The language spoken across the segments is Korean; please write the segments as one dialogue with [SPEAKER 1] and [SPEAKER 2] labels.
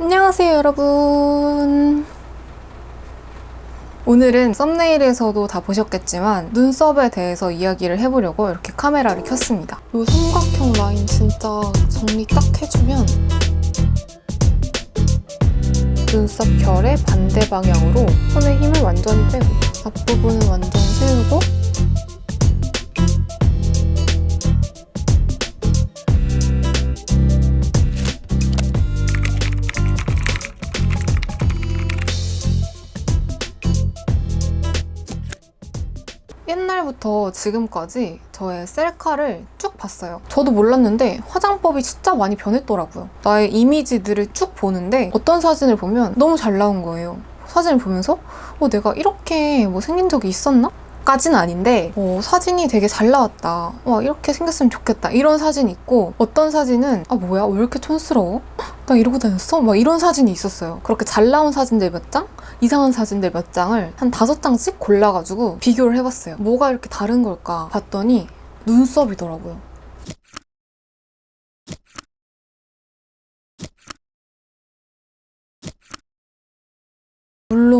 [SPEAKER 1] 안녕하세요, 여러분. 오늘은 썸네일에서도 다 보셨겠지만 눈썹에 대해서 이야기를 해보려고 이렇게 카메라를 켰습니다. 이 삼각형 라인 진짜 정리 딱 해주면 눈썹 결의 반대 방향으로 손의 힘을 완전히 빼고 앞부분은 완전 세우고 옛날부터 지금까지 저의 셀카를 쭉 봤어요. 저도 몰랐는데 화장법이 진짜 많이 변했더라고요. 나의 이미지들을 쭉 보는데 어떤 사진을 보면 너무 잘 나온 거예요. 사진을 보면서 어, 내가 이렇게 뭐 생긴 적이 있었나? 까진 아닌데 어, 사진이 되게 잘 나왔다. 와 이렇게 생겼으면 좋겠다. 이런 사진 있고 어떤 사진은 아 뭐야 왜 이렇게 촌스러워? 나 이러고 다녔어? 막 이런 사진이 있었어요. 그렇게 잘 나온 사진들 몇 장, 이상한 사진들 몇 장을 한 다섯 장씩 골라가지고 비교를 해봤어요. 뭐가 이렇게 다른 걸까 봤더니 눈썹이더라고요.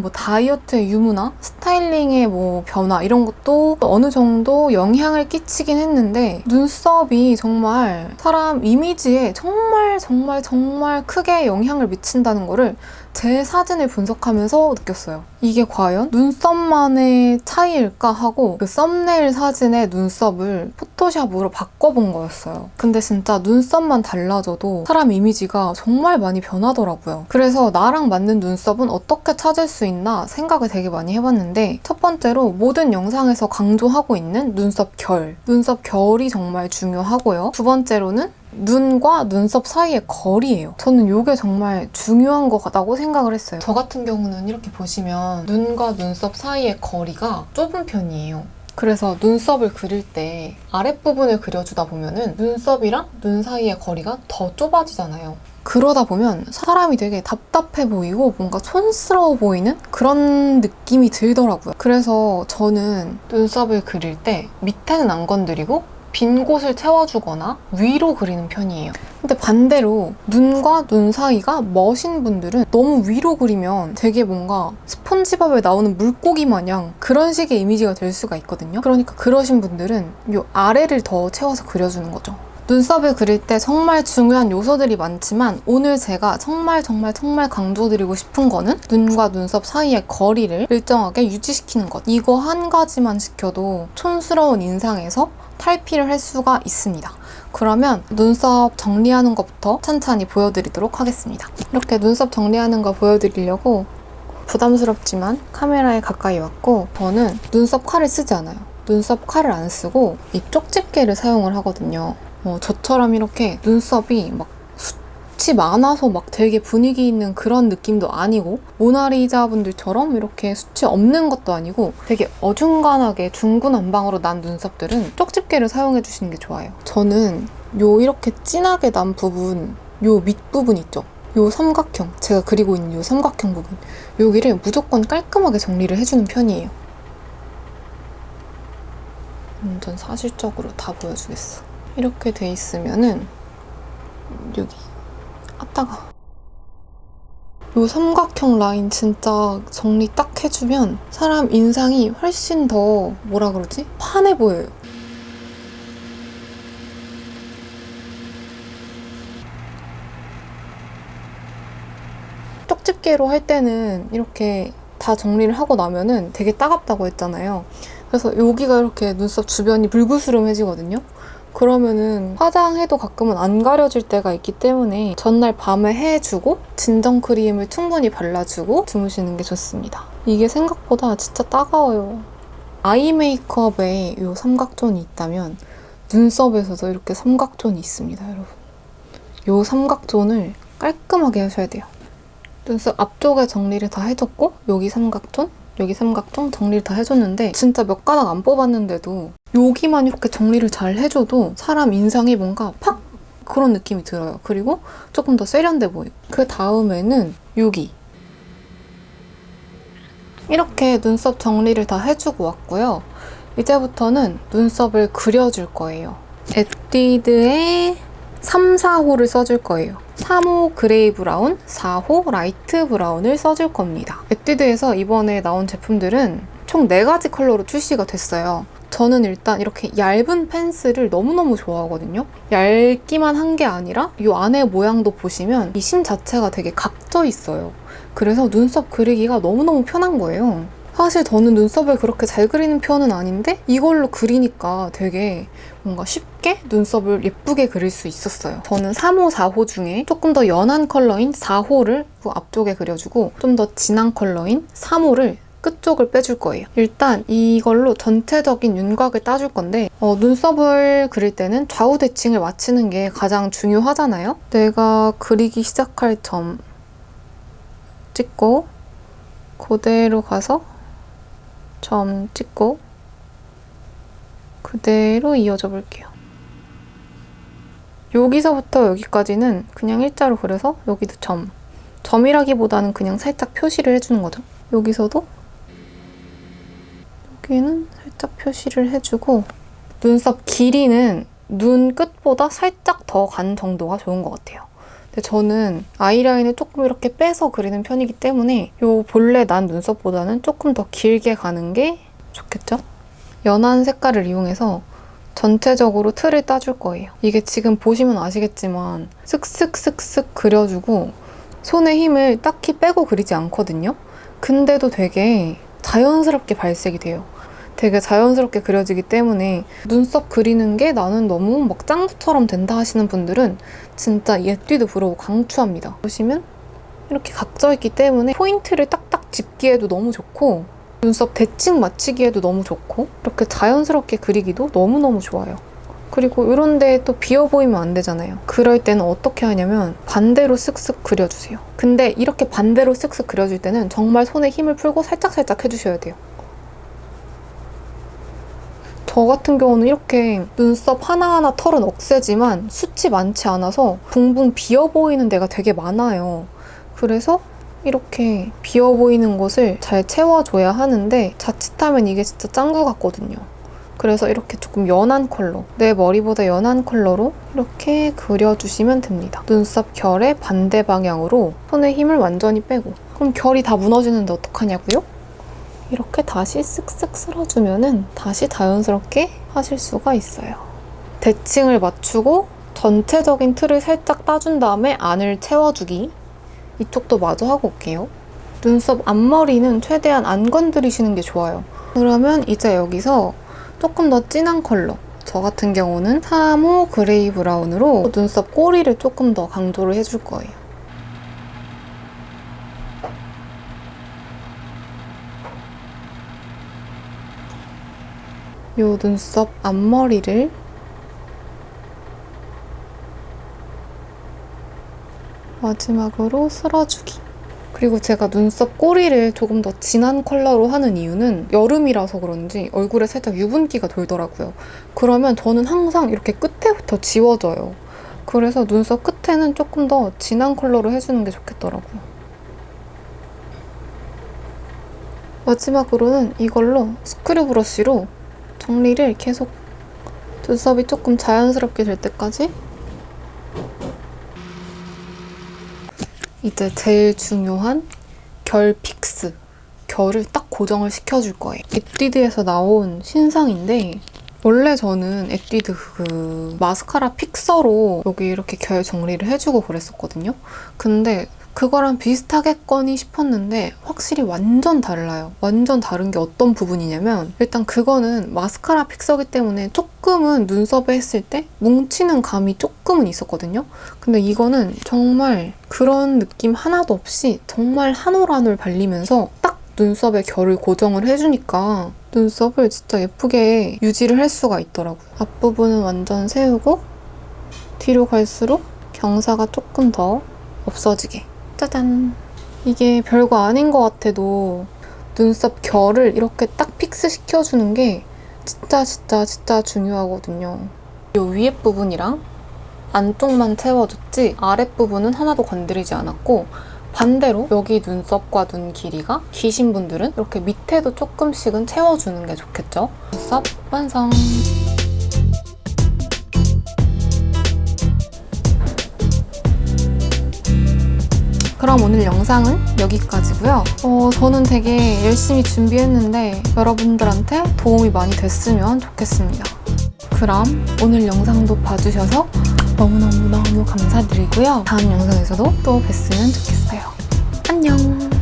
[SPEAKER 1] 뭐 다이어트의 유무나 스타일링의 뭐 변화 이런 것도 어느 정도 영향을 끼치긴 했는데 눈썹이 정말 사람 이미지에 정말 정말 정말 크게 영향을 미친다는 거를 제 사진을 분석하면서 느꼈어요. 이게 과연 눈썹만의 차이일까 하고 그 썸네일 사진의 눈썹을 포토샵으로 바꿔본 거였어요. 근데 진짜 눈썹만 달라져도 사람 이미지가 정말 많이 변하더라고요. 그래서 나랑 맞는 눈썹은 어떻게 찾을 수 있나 생각을 되게 많이 해봤는데 첫 번째로 모든 영상에서 강조하고 있는 눈썹 결. 눈썹 결이 정말 중요하고요. 두 번째로는 눈과 눈썹 사이의 거리예요. 저는 이게 정말 중요한 것 같다고 생각을 했어요. 저 같은 경우는 이렇게 보시면 눈과 눈썹 사이의 거리가 좁은 편이에요. 그래서 눈썹을 그릴 때 아랫부분을 그려주다 보면은 눈썹이랑 눈 사이의 거리가 더 좁아지잖아요. 그러다 보면 사람이 되게 답답해 보이고 뭔가 촌스러워 보이는 그런 느낌이 들더라고요. 그래서 저는 눈썹을 그릴 때 밑에는 안 건드리고 빈 곳을 채워주거나 위로 그리는 편이에요. 근데 반대로 눈과 눈 사이가 멋인 분들은 너무 위로 그리면 되게 뭔가 스폰지밥에 나오는 물고기 마냥 그런 식의 이미지가 될 수가 있거든요. 그러니까 그러신 분들은 이 아래를 더 채워서 그려주는 거죠. 눈썹을 그릴 때 정말 중요한 요소들이 많지만 오늘 제가 정말 정말 정말 강조드리고 싶은 거는 눈과 눈썹 사이의 거리를 일정하게 유지시키는 것. 이거 한 가지만 지켜도 촌스러운 인상에서 탈피를 할 수가 있습니다. 그러면 눈썹 정리하는 것부터 천천히 보여드리도록 하겠습니다. 이렇게 눈썹 정리하는 거 보여드리려고 부담스럽지만 카메라에 가까이 왔고 저는 눈썹 칼을 쓰지 않아요. 눈썹 칼을 안 쓰고 이 쪽집게를 사용을 하거든요. 어, 저처럼 이렇게 눈썹이 막 숱이 많아서 막 되게 분위기 있는 그런 느낌도 아니고 모나리자 분들처럼 이렇게 숱이 없는 것도 아니고 되게 어중간하게 중구난방으로 난 눈썹들은 쪽집게를 사용해 주시는 게 좋아요. 저는 요 이렇게 진하게 난 부분 요 밑부분 있죠? 요 삼각형 제가 그리고 있는 요 삼각형 부분 여기를 무조건 깔끔하게 정리를 해주는 편이에요. 완전 사실적으로 다 보여주겠어. 이렇게 돼 있으면은 여기 아 따가 요 삼각형 라인 진짜 정리 딱 해주면 사람 인상이 훨씬 더 뭐라 그러지? 환해 보여요. 쪽집게로 할 때는 이렇게 다 정리를 하고 나면은 되게 따갑다고 했잖아요. 그래서 여기가 이렇게 눈썹 주변이 불구스름해지거든요. 그러면은 화장해도 가끔은 안 가려질 때가 있기 때문에 전날 밤에 해주고 진정 크림을 충분히 발라주고 주무시는 게 좋습니다. 이게 생각보다 진짜 따가워요. 아이 메이크업에 이 삼각존이 있다면 눈썹에서도 이렇게 삼각존이 있습니다, 여러분. 이 삼각존을 깔끔하게 하셔야 돼요. 눈썹 앞쪽에 정리를 다 해줬고 여기 삼각존, 여기 삼각존 정리를 다 해줬는데 진짜 몇 가닥 안 뽑았는데도 여기만 이렇게 정리를 잘 해줘도 사람 인상이 뭔가 팍 그런 느낌이 들어요. 그리고 조금 더 세련돼 보이고 그 다음에는 여기 이렇게 눈썹 정리를 다 해주고 왔고요. 이제부터는 눈썹을 그려줄 거예요. 에뛰드의 3, 4호를 써줄 거예요. 3호 그레이 브라운, 4호 라이트 브라운을 써줄 겁니다. 에뛰드에서 이번에 나온 제품들은 총 4가지 컬러로 출시가 됐어요. 저는 일단 이렇게 얇은 펜슬을 너무너무 좋아하거든요. 얇기만 한 게 아니라 이 안에 모양도 보시면 이 심 자체가 되게 각져 있어요. 그래서 눈썹 그리기가 너무너무 편한 거예요. 사실 저는 눈썹을 그렇게 잘 그리는 편은 아닌데 이걸로 그리니까 되게 뭔가 쉽게 눈썹을 예쁘게 그릴 수 있었어요. 저는 3호, 4호 중에 조금 더 연한 컬러인 4호를 그 앞쪽에 그려주고 좀 더 진한 컬러인 3호를 끝쪽을 빼줄 거예요. 일단 이걸로 전체적인 윤곽을 따줄 건데 어, 눈썹을 그릴 때는 좌우 대칭을 맞추는 게 가장 중요하잖아요. 내가 그리기 시작할 점 찍고 그대로 가서 점 찍고 그대로 이어져 볼게요. 여기서부터 여기까지는 그냥 일자로 그려서 여기도 점. 점이라기보다는 그냥 살짝 표시를 해주는 거죠. 여기서도 여기는 살짝 표시를 해주고 눈썹 길이는 눈 끝보다 살짝 더 간 정도가 좋은 것 같아요. 근데 저는 아이라인을 조금 이렇게 빼서 그리는 편이기 때문에 이 본래 난 눈썹보다는 조금 더 길게 가는 게 좋겠죠? 연한 색깔을 이용해서 전체적으로 틀을 따줄 거예요. 이게 지금 보시면 아시겠지만 쓱쓱쓱쓱 그려주고 손에 힘을 딱히 빼고 그리지 않거든요. 근데도 되게 자연스럽게 발색이 돼요. 되게 자연스럽게 그려지기 때문에 눈썹 그리는 게 나는 너무 막 짱구처럼 된다 하시는 분들은 진짜 이 에뛰드 브로우 강추합니다. 보시면 이렇게 각져 있기 때문에 포인트를 딱딱 짚기에도 너무 좋고 눈썹 대칭 맞추기에도 너무 좋고 이렇게 자연스럽게 그리기도 너무너무 좋아요. 그리고 이런 데 또 비어 보이면 안 되잖아요. 그럴 때는 어떻게 하냐면 반대로 쓱쓱 그려주세요. 근데 이렇게 반대로 쓱쓱 그려줄 때는 정말 손에 힘을 풀고 살짝살짝 해주셔야 돼요. 저 같은 경우는 이렇게 눈썹 하나하나 털은 억세지만 숱이 많지 않아서 붕붕 비어 보이는 데가 되게 많아요. 그래서 이렇게 비어 보이는 곳을 잘 채워줘야 하는데 자칫하면 이게 진짜 짱구 같거든요. 그래서 이렇게 조금 연한 컬러, 내 머리보다 연한 컬러로 이렇게 그려주시면 됩니다. 눈썹 결의 반대 방향으로 손에 힘을 완전히 빼고 그럼 결이 다 무너지는데 어떡하냐고요? 이렇게 다시 쓱쓱 쓸어주면은 다시 자연스럽게 하실 수가 있어요. 대칭을 맞추고 전체적인 틀을 살짝 따준 다음에 안을 채워주기. 이쪽도 마저 하고 올게요. 눈썹 앞머리는 최대한 안 건드리시는 게 좋아요. 그러면 이제 여기서 조금 더 진한 컬러. 저 같은 경우는 3호 그레이 브라운으로 눈썹 꼬리를 조금 더 강조를 해줄 거예요. 요 눈썹 앞머리를 마지막으로 쓸어주기. 그리고 제가 눈썹 꼬리를 조금 더 진한 컬러로 하는 이유는 여름이라서 그런지 얼굴에 살짝 유분기가 돌더라고요. 그러면 저는 항상 이렇게 끝에부터 지워져요. 그래서 눈썹 끝에는 조금 더 진한 컬러로 해주는 게 좋겠더라고요. 마지막으로는 이걸로 스크류 브러쉬로 정리를 계속 눈썹이 조금 자연스럽게 될 때까지? 이제 제일 중요한 결 픽스 결을 딱 고정을 시켜줄 거예요. 에뛰드에서 나온 신상인데 원래 저는 에뛰드 그 마스카라 픽서로 여기 이렇게 결 정리를 해주고 그랬었거든요. 근데 그거랑 비슷하겠거니 싶었는데 확실히 완전 달라요. 완전 다른 게 어떤 부분이냐면 일단 그거는 마스카라 픽서기 때문에 조금은 눈썹에 했을 때 뭉치는 감이 조금은 있었거든요. 근데 이거는 정말 그런 느낌 하나도 없이 정말 한 올 한 올 발리면서 딱 눈썹에 결을 고정을 해주니까 눈썹을 진짜 예쁘게 유지를 할 수가 있더라고요. 앞부분은 완전 세우고 뒤로 갈수록 경사가 조금 더 없어지게 짜잔. 이게 별거 아닌 것 같아도 눈썹 결을 이렇게 딱 픽스 시켜주는 게 진짜 진짜 진짜 중요하거든요. 이 위에 부분이랑 안쪽만 채워줬지 아랫부분은 하나도 건드리지 않았고 반대로 여기 눈썹과 눈 길이가 기신 분들은 이렇게 밑에도 조금씩은 채워주는 게 좋겠죠? 눈썹 완성! 그럼 오늘 영상은 여기까지고요. 어, 저는 되게 열심히 준비했는데 여러분들한테 도움이 많이 됐으면 좋겠습니다. 그럼 오늘 영상도 봐주셔서 너무너무너무 감사드리고요. 다음 영상에서도 또 뵀으면 좋겠어요. 안녕!